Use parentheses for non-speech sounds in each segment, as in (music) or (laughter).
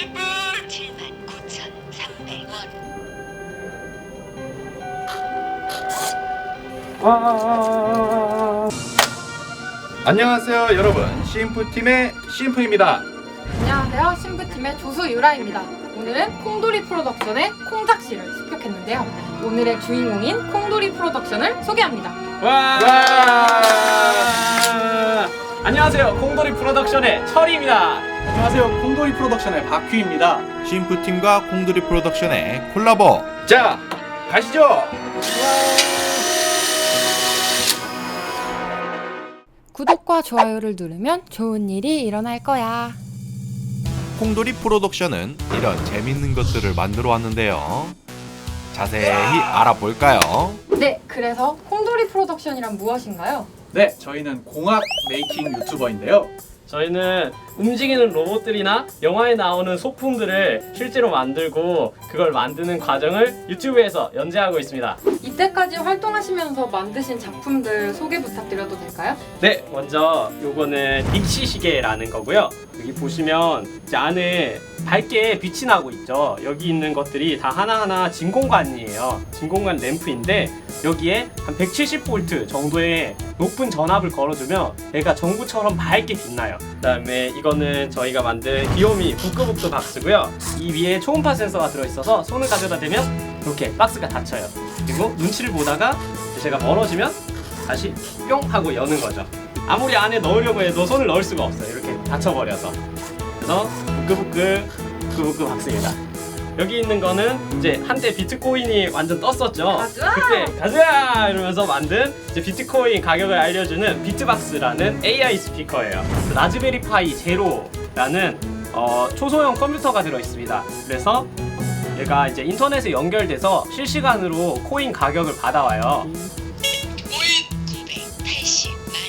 79,300원. 안녕하세요 여러분 CM프팀의 CM프입니다 안녕하세요. 신부팀의 조수유라입니다. 오늘은 콩돌이 프로덕션의 콩작시를 습격했는데요. 오늘의 주인공인 콩돌이 프로덕션을 소개합니다. 와! 안녕하세요. 콩돌이 프로덕션의 철이입니다. 안녕하세요. 콩돌이 프로덕션의 박휘입니다. 심프팀과 콩두리 프로덕션의 콜라보 자 가시죠 구독과 좋아요를 누르면 좋은 일이 일어날 거야. 콩두리 프로덕션은 이런 재밌는 것들을 만들어 왔는데요 자세히 알아볼까요? 네, 그래서 콩돌이 프로덕션이란 무엇인가요? 네, 저희는 공학 메이킹 유튜버인데요. 저희는 움직이는 로봇들이나 영화에 나오는 소품들을 실제로 만들고 그걸 만드는 과정을 유튜브에서 연재하고 있습니다. 이때까지 활동하시면서 만드신 작품들 소개 부탁드려도 될까요? 네, 먼저 요거는 닉시 시계라는 거고요. 여기 보시면 이제 안에 밝게 빛이 나고 있죠. 여기 있는 것들이 다 하나하나 진공관이에요. 진공관 램프인데 여기에 한 170V 정도의 높은 전압을 걸어주면 얘가 전구처럼 밝게 빛나요. 그다음에 이거는 저희가 만든 귀요미 부끄부끄 박스고요. 이 위에 초음파 센서가 들어있어서 손을 가져다 대면 이렇게 박스가 닫혀요. 그리고 눈치를 보다가 제가 멀어지면 다시 뿅 하고 여는 거죠. 아무리 안에 넣으려고 해도 손을 넣을 수가 없어요. 이렇게 닫혀버려서. 그래서 부끄부끄 부끄부끄 박스입니다. 여기 있는 거는 이제 한때 비트코인이 완전 떴었죠. 가자! 그때 가자 이러면서 만든 이제 비트코인 가격을 알려주는 비트박스라는 AI 스피커예요. 그 라즈베리 파이 제로라는 어, 초소형 컴퓨터가 들어 있습니다. 그래서 얘가 이제 인터넷에 연결돼서 실시간으로 코인 가격을 받아와요. 980만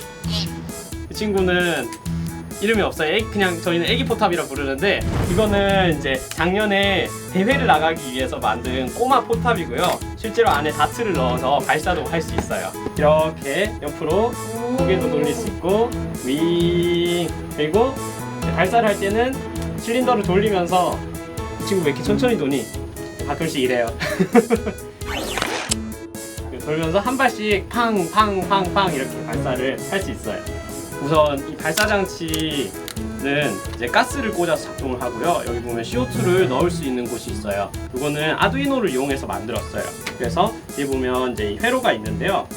원. 이 친구는 이름이 없어요. 애- 그냥 저희는 애기 포탑이라 부르는데 이거는 이제 작년에 대회를 나가기 위해서 만든 꼬마 포탑이고요. 실제로 안에 다트를 넣어서 발사도 할 수 있어요. 이렇게 옆으로 고개도 돌릴 수 있고 윙 그리고 발사를 할 때는 실린더를 돌리면서 이 친구 왜 이렇게 천천히 도니? 가끔씩 이래요. (laughs) 돌면서 한 발씩 팡 팡 팡 팡 이렇게 발사를 할 수 있어요. 우선 이 발사 장치는 이제 가스를 꽂아서 작동을 하고요. 여기 보면 CO2를 넣을 수 있는 곳이 있어요. 이거는 아두이노를 이용해서 만들었어요. 그래서 여기 보면 이제 이 회로가 있는데요.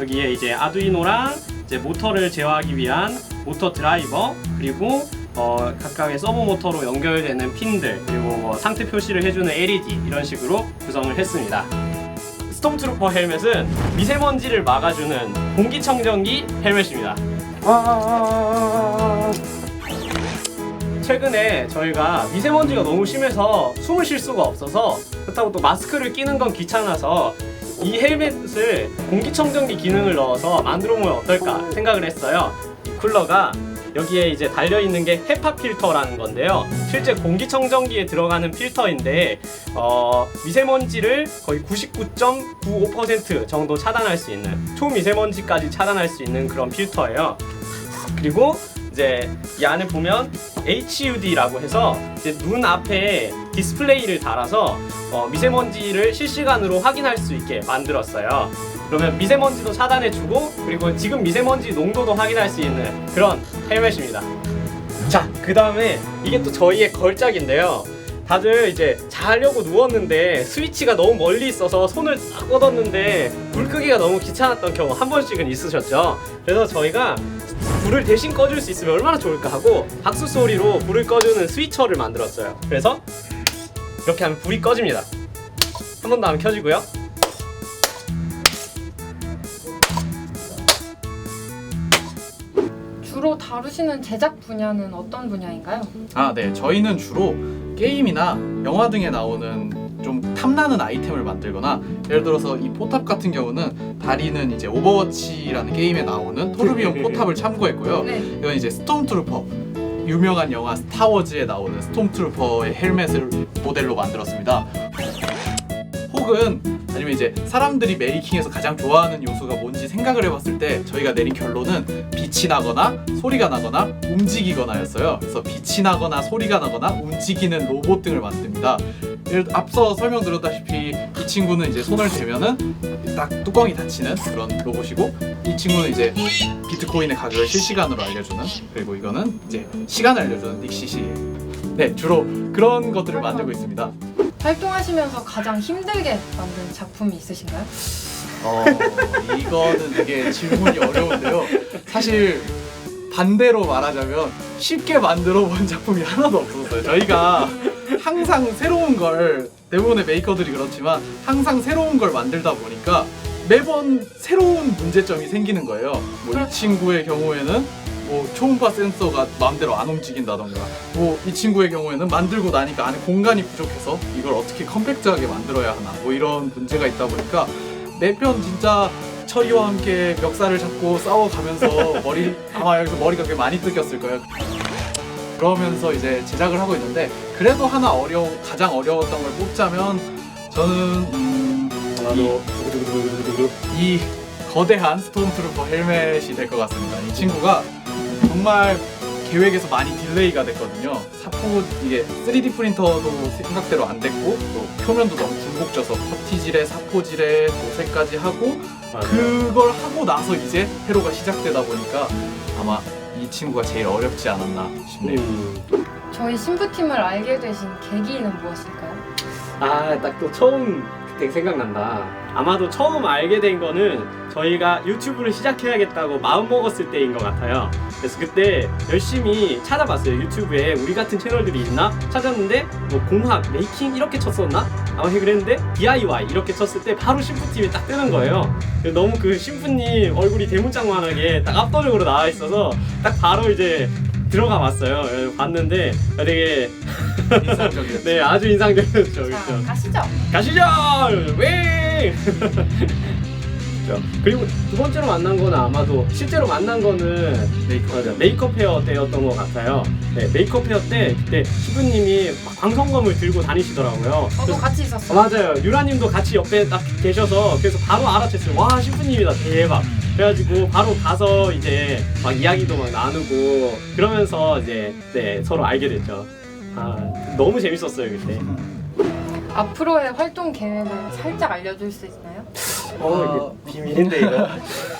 여기에 이제 아두이노랑 이제 모터를 제어하기 위한 모터 드라이버 그리고 어, 각각의 서버 모터로 연결되는 핀들 그리고 뭐 상태 표시를 해주는 LED 이런 식으로 구성을 했습니다. 스톰트루퍼 헬멧은 미세먼지를 막아주는 공기청정기 헬멧입니다. 최근에 저희가 미세먼지가 너무 심해서 숨을 쉴 수가 없어서 그렇다고 또 마스크를 끼는 건 귀찮아서 이 헬멧을 공기청정기 기능을 넣어서 만들어 보면 어떨까 생각을 했어요. 이 쿨러가 여기에 이제 달려 있는 게 헤파 필터라는 건데요. 실제 공기청정기에 들어가는 필터인데 어, 미세먼지를 거의 99.95% 정도 차단할 수 있는 초미세먼지까지 차단할 수 있는 그런 필터예요. 그리고 이제 이 안에 보면 HUD라고 해서 이제 눈 앞에 디스플레이를 달아서 어, 미세먼지를 실시간으로 확인할 수 있게 만들었어요. 그러면 미세먼지도 차단해주고 그리고 지금 미세먼지 농도도 확인할 수 있는 그런 헬멧입니다. 자, 그 다음에 이게 또 저희의 걸작인데요. 다들 이제 자려고 누웠는데 스위치가 너무 멀리 있어서 손을 딱 뻗었는데 불 끄기가 너무 귀찮았던 경우 한 번씩은 있으셨죠. 그래서 저희가 불을 대신 꺼줄 수 있으면 얼마나 좋을까 하고 박수 소리로 불을 꺼주는 스위처를 만들었어요. 그래서 이렇게 하면 불이 꺼집니다. 한 번 더 하면 켜지고요. 주로 다루시는 제작 분야는 어떤 분야인가요? 아, 네. 저희는 주로 게임이나 영화 등에 나오는 좀 탐나는 아이템을 만들거나 예를 들어서 이 포탑 같은 경우는 다리는 이제 오버워치라는 게임에 나오는 토르비온 (laughs) 포탑을 참고했고요. 네. 이건 이제 스톰트루퍼 유명한 영화 스타워즈에 나오는 스톰트루퍼의 헬멧을 모델로 만들었습니다. 혹은 아니면 이제 사람들이 메이킹에서 가장 좋아하는 요소가 뭔지 생각을 해봤을 때 저희가 내린 결론은 빛이 나거나 소리가 나거나 움직이거나였어요. 그래서 빛이 나거나 소리가 나거나 움직이는 로봇 등을 만듭니다. 앞서 설명드렸다시피 이 친구는 이제 손을 대면은 딱 뚜껑이 닫히는 그런 로봇이고 이 친구는 이제 비트코인의 가격을 실시간으로 알려주는 그리고 이거는 이제 시간을 알려주는 닉시시 네 주로 그런 것들을 만들고 있습니다. 활동하시면서 가장 힘들게 만든 작품이 있으신가요? 어 이거는 되게 질문이 어려운데요. 사실 반대로 말하자면 쉽게 만들어 본 작품이 하나도 없었어요. 저희가 항상 새로운 걸 대부분의 메이커들이 그렇지만 항상 새로운 걸 만들다 보니까 매번 새로운 문제점이 생기는 거예요. 뭐 이 친구의 경우에는 뭐 초음파 센서가 마음대로 안 움직인다던가 뭐 이 친구의 경우에는 만들고 나니까 안에 공간이 부족해서 이걸 어떻게 컴팩트하게 만들어야 하나 뭐 이런 문제가 있다 보니까 매편 진짜 철이와 함께 멱살을 잡고 싸워가면서 (laughs) 머리 아마 여기서 머리가 꽤 많이 뜯겼을 거예요. 그러면서 이제 제작을 하고 있는데 그래도 하나 어려 가장 어려웠던 걸 뽑자면 저는 음, 이, 이 거대한 스톰트루퍼 헬멧이 될 것 같습니다. 이 친구가 정말 계획에서 많이 딜레이가 됐거든요. 사포 이게 3D 프린터도 생각대로 안 됐고 또 표면도 너무 굴곡져서 커티질에 사포질에 도색까지 하고 그걸 하고 나서 이제 회로가 시작되다 보니까 아마 이 친구가 제일 어렵지 않았나 싶네요. 음. 저희 신부팀을 알게 되신 계기는 무엇일까요? 아, 딱 또 처음 그때 생각난다. 아마도 처음 알게 된 거는 저희가 유튜브를 시작해야겠다고 마음 먹었을 때인 것 같아요. 그래서 그때 열심히 찾아봤어요. 유튜브에 우리 같은 채널들이 있나? 찾았는데 뭐 공학, 메이킹 이렇게 쳤었나? 아마 그랬는데 DIY 이렇게 쳤을 때 바로 신부팀이 딱 뜨는 거예요. 너무 그 신부님 얼굴이 대문짝만하게 딱 압도적으로 나와 있어서 딱 바로 이제 들어가 봤어요. 봤는데 되게 인상적이었죠. (laughs) 네 아주 인상적이었죠. 자, 그렇죠. 가시죠. 가시죠! 왜? (laughs) 그렇죠. 그리고 두 번째로 만난 거는 아마도 실제로 만난 거는 메이크업. 맞아, 메이크업 헤어 때였던 것 같아요. 네, 메이크업 헤어 때 그때 시부님이 막 광선검을 들고 다니시더라고요. 저도 그래서- 같이 아, 있었어요. 맞아요. 유라님도 같이 옆에 딱 계셔서 그래서 바로 알아챘어요. 와 시부님이다 대박. 그래가지고 바로 가서 이제 막 이야기도 막 나누고 그러면서 이제 네, 서로 알게 됐죠. 아 너무 재밌었어요 그때. 앞으로의 활동 계획을 살짝 알려줄 수 있나요? 어 이게 비밀인데 이거.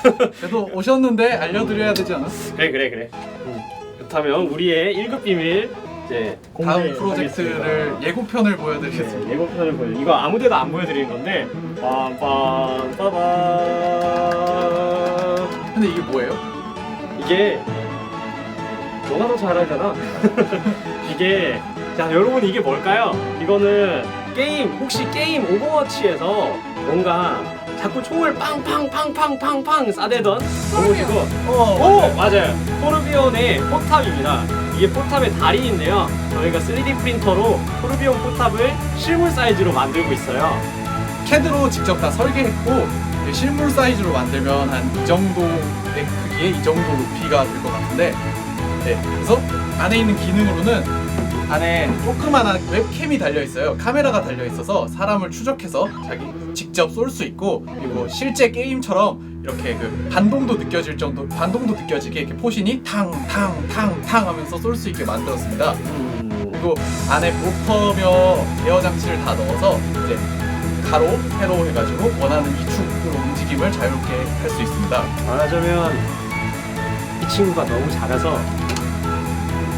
(laughs) 그래도 오셨는데 알려드려야 되지 않아? 그래 그래 그래. 음. 그렇다면 우리의 1급 비밀 이제 다음. 프로젝트를 예고편을 보여드리겠습니다. 네, 예고편을 보여. 이거 아무데도 안 보여드리는 건데. 빰빰 빠밤. 근데 이게 뭐예요? 이게 너가 더 잘 알잖아. 이게 자 여러분 이게 뭘까요? 이거는 게임 혹시 게임 오버워치에서 뭔가 자꾸 총을 빵빵빵빵빵빵 쏴대던 그것이고 어, 오! 맞아요. 토르비온의 포탑입니다. 이게 포탑의 다리인데요. 저희가 3D 프린터로 토르비온 포탑을 실물 사이즈로 만들고 있어요. 캐드로 직접 다 설계했고 이제 실물 사이즈로 만들면 한 이 정도의 크기에 이 정도 높이가 될 것 같은데 네, 그래서 안에 있는 기능으로는 안에 조그만한 웹캠이 달려 있어요. 카메라가 달려 있어서 사람을 추적해서 자기 직접 쏠 수 있고 그리고 실제 게임처럼 이렇게 그 반동도 느껴질 정도 반동도 느껴지게 이렇게 포신이 탕탕탕탕 하면서 쏠 수 있게 만들었습니다. 음, 그리고 안에 모터며 에어 장치를 다 넣어서 이제 가로, 세로 해가지고 원하는 이축으로 움직임을 자유롭게 할 수 있습니다. 말하자면 이 친구가 너무 작아서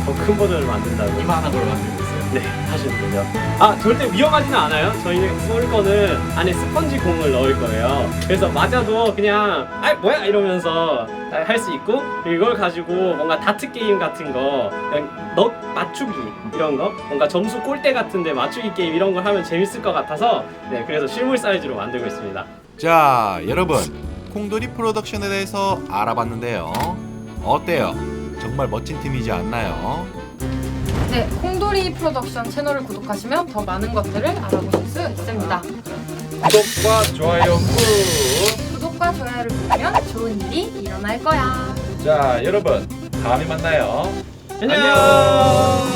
더 큰 버전을 만든다고 이만한 걸 만들고. 네, 하시면 되죠. 아, 절대 위험하지는 않아요. 저희는 쏠 거는 안에 스펀지 공을 넣을 거예요. 그래서 맞아도 그냥, 아, 뭐야? 이러면서 할 수 있고, 이걸 가지고 뭔가 다트 게임 같은 거, 그냥 넉 맞추기 이런 거, 뭔가 점수 꼴대 같은데 맞추기 게임 이런 걸 하면 재밌을 것 같아서, 네, 그래서 실물 사이즈로 만들고 있습니다. 자, 여러분. 콩돌이 프로덕션에 대해서 알아봤는데요. 어때요? 정말 멋진 팀이지 않나요? 네, 콩돌이 프로덕션 채널을 구독하시면 더 많은 것들을 알아보실 수 있습니다. 구독과 좋아요 꾹. 구독과 좋아요를 누르면 좋은 일이 일어날 거야. 자 여러분 다음에 만나요. 안녕!